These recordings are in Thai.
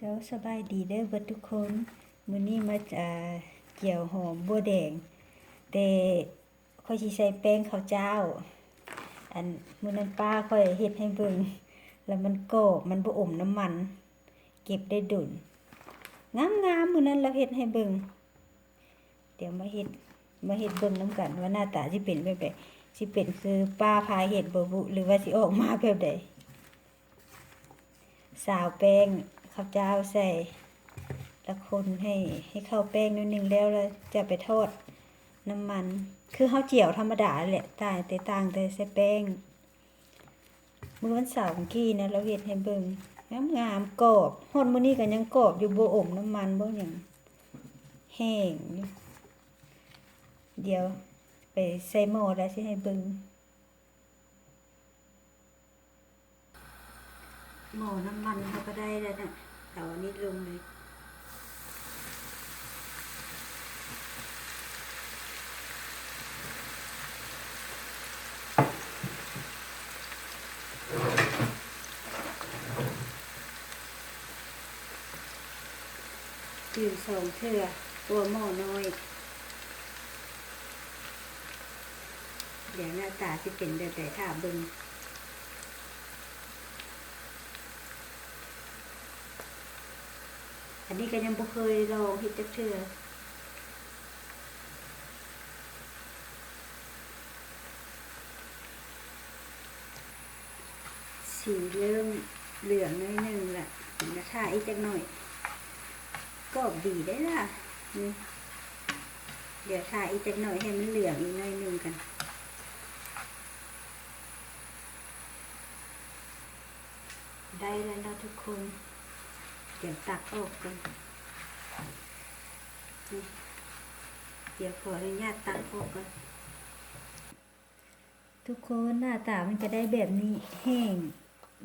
เจ้าสบายดีเด้อเบิดทุกคนมื้อนี้มาจะเกี่ยวหอมบัวแดง แต่ค่อยสิใส่แป้งข้าวเจ้า อันมื้อนั้นป้าค่อยเฮ็ดให้เบิ่งแล้วมันกรอบมันบ่อมน้ำมัน เก็บได้ดุนงามๆมื้อนั้นเราเฮ็ดให้เบิ่งเดี๋ยวมาเฮ็ดมาเฮ็ดเบิ่งนํกัน ว่าหน้าตาสิเป็นแบบใดสิเป็นคือป้าพาเฮ็ดบ่บุหรือว่าสิออกมาแบบใดสาวแป้ง ข้าวเจ้าใส่ล้วคนให้ให้เข้าแป้งนิดนึงแล้วแล้วจะไปทอดน้ำมัน คือข้าวเจียวธรรมดาแหละต่างแต่ต่างแต่ใส่แป้งเมื่อวันเสาร์กี้นะเราเห็ดให้เบิ่งงามงามกรอบฮอดมื้อนี้ก็ยังกรอบอยู่บ่อมน้ำมันบ่หยังแห้งเดี๋ยวไปใส่หม้อแล้วสิให้เบิ่งหม้อน้ำมันเขาก็ได้แล้วนะ เอาอันนี้ลงเลยอยู่สองเทือตัวหม้อน้อย เดี๋ยวหน้าตาจะเป็นแบบไหนถ้าเบิ่ง อันนี้ก็ยังบ่เคยลองเฮ็ดจักเทื่อสีเริ่มเหลืองหน้อยหนึงละเดี๋ยวถ้าอีกจักหน่อยกรอบดีได้ละเดี๋ยวทาอีกจักหน่อยให้มันเหลืองอีกหน่อยนึงกันได้แล้วนะทุกคน เดี๋ยวตักออกกันนี่เดี๋ยวขออนุญาตตักออกกันทุกคนหน้าตามันจะได้แบบนี้แห้ง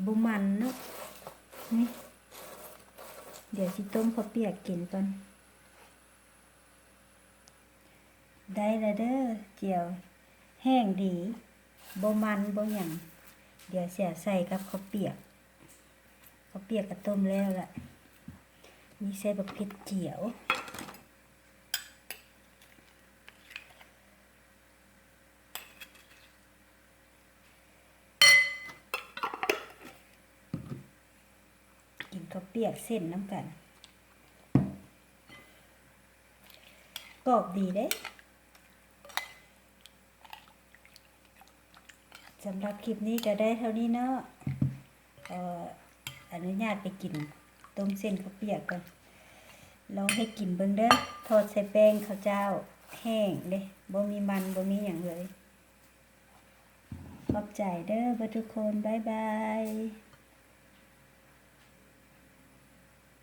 บุมันเนาะนี่เดี๋ยวสิต้มข้าวเปียกกินก่อนได้แล้วเด้อเจียว แห้งดีบ่มันบ่หยังเดี๋ยวเสียใส่กับข้าวเปียกข้าวเปียกกับต้มแล้วล่ะ มีใส่บักเผ็ดเจียวกินข้าวเปียกเส้นน้ำกันกรอบดีเด้สำหรับคลิปนี้ก็ได้เท่านี้เนาะอออนุญาตไปกิน ต้มเส้นข้าวเปียกก่อนลองให้กินเบิ่งเด้อทอดใส่แป้งข้าวเจ้าแห้งเลยบ่มีมันบ่มีอย่างเลย ขอบใจเด้อบ่ทุกคน บ๊ายบาย